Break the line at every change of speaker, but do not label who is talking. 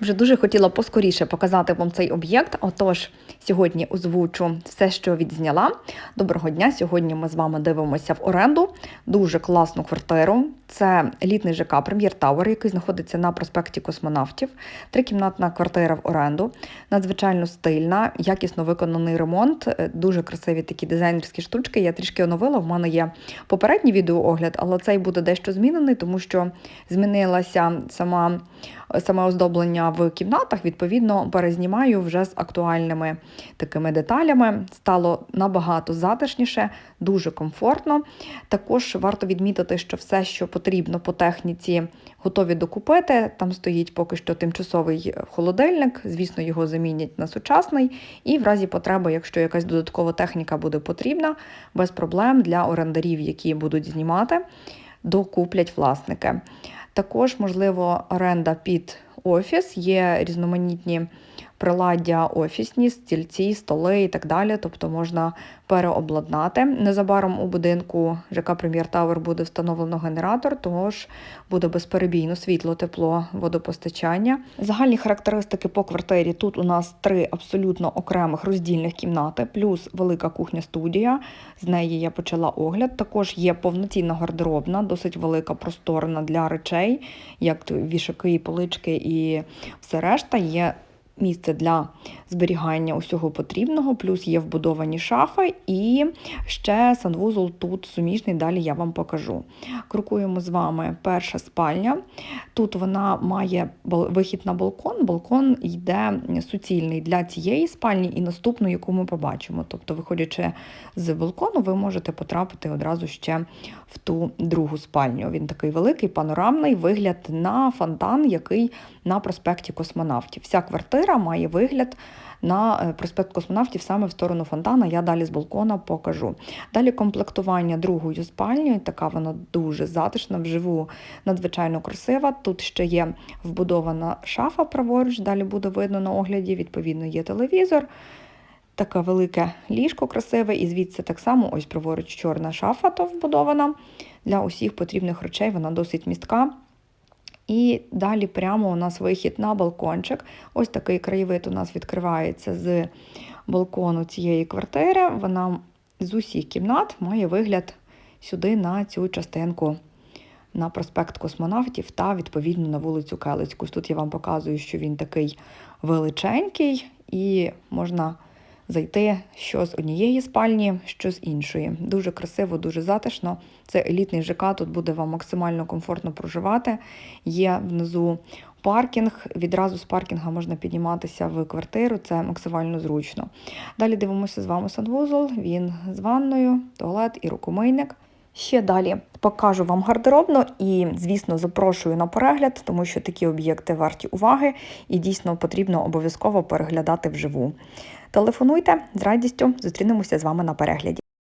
Вже дуже хотіла поскоріше показати вам цей об'єкт. Отож, сьогодні озвучу все, що відзняла. Доброго дня! Сьогодні ми з вами дивимося в оренду дуже класну квартиру. Це елітний ЖК Прем'єр Тауер, який знаходиться на проспекті Космонавтів. Трикімнатна квартира в оренду, надзвичайно стильна, якісно виконаний ремонт, е, дуже красиві такі дизайнерські штучки. Я трішки оновила. В мене є попередній відеоогляд, але цей буде дещо змінений, тому що змінилася сама саме оздоблення в кімнатах, відповідно, перезнімаю вже з актуальними такими деталями. Стало набагато затишніше, дуже комфортно. Також варто відмітити, що все, що потрібно по техніці, готові докупити. Там стоїть поки що тимчасовий холодильник, звісно, його замінять на сучасний. І в разі потреби, якщо якась додаткова техніка буде потрібна, без проблем для орендарів, які будуть знімати, докуплять власники. Також, можливо, оренда під офіс, є різноманітні приладдя офісні, стільці, столи і так далі. Тобто можна переобладнати. Незабаром у будинку ЖК Прем'єр Тауер буде встановлено генератор, тож буде безперебійно світло, тепло, водопостачання. Загальні характеристики по квартирі. Тут у нас три абсолютно окремих роздільних кімнати, плюс велика кухня-студія. З неї я почала огляд. Також є повноцінна гардеробна, досить велика, просторна для речей, як вішаки, полички і все решта. Є місце для зберігання усього потрібного, плюс є вбудовані шафи, і ще санвузол тут суміжний, далі я вам покажу. Крокуємо з вами перша спальня. Тут вона має вихід на балкон. Балкон йде суцільний для цієї спальні і наступну, яку ми побачимо. Тобто, виходячи з балкону, ви можете потрапити одразу ще в ту другу спальню. Він такий великий, панорамний вигляд на фонтан, який на проспекті космонавтів. Вся квартира має вигляд на е, проспект космонавтів саме в сторону фонтана. Я далі з балкона покажу. Далі комплектування другою спальнею, така вона дуже затишна, вживу надзвичайно красива. Тут ще є вбудована шафа праворуч, далі буде видно на огляді, відповідно, є телевізор. Таке велике ліжко красиве, і звідси так само ось праворуч чорна шафа то вбудована. Для усіх потрібних речей вона досить містка. І далі прямо у нас вихід на балкончик. Ось такий краєвид у нас відкривається з балкону цієї квартири. Вона з усіх кімнат має вигляд сюди на цю частинку. На проспект космонавтів та, відповідно, на вулицю Келицьку. Тут я вам показую, що він такий величенький, і можна зайти що з однієї спальні, що з іншої. Дуже красиво, дуже затишно. Це елітний ЖК, тут буде вам максимально комфортно проживати. Є внизу паркінг, відразу з паркінга можна підніматися в квартиру, це максимально зручно. Далі дивимося з вами санвузол, він з ванною, туалет і рукомийник. Ще далі покажу вам гардеробно і, звісно, запрошую на перегляд, тому що такі об'єкти варті уваги і дійсно потрібно обов'язково переглядати вживу. Телефонуйте з радістю, зустрінемося з вами на перегляді.